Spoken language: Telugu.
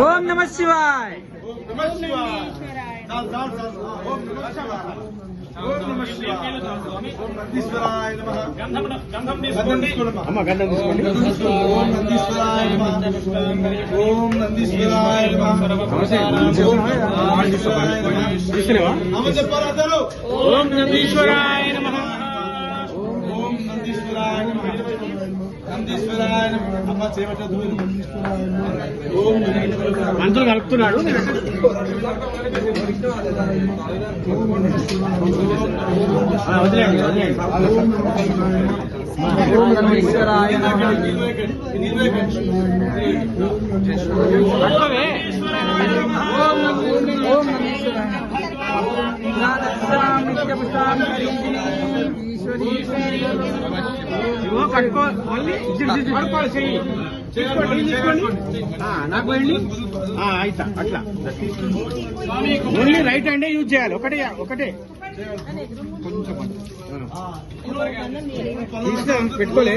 ఓం నమ శివాయ్. శివాయ అమ్మ గంధం తీసుకోండి ఓం నందీశ్వరాయ ఓం నందీశ్వరాయ తీసుకునేవా ఓం నందీశ్వరాయ ఓం నందీశ్వరాయ నందీశ్వరాయ అమ్మ ఓం నందీశ్వరాయ మంత్రులు కలుపుతున్నాడు. ఆ, వదిలేయండి కట్టుకో. మళ్ళీ చెయ్యి. నాకు వెళ్ళి. అయితే అట్లా. ఓన్లీ రైట్ హ్యాండే యూజ్ చేయాలి. ఒకటే ఒకటే. కొంచెం పెట్టుకోలే.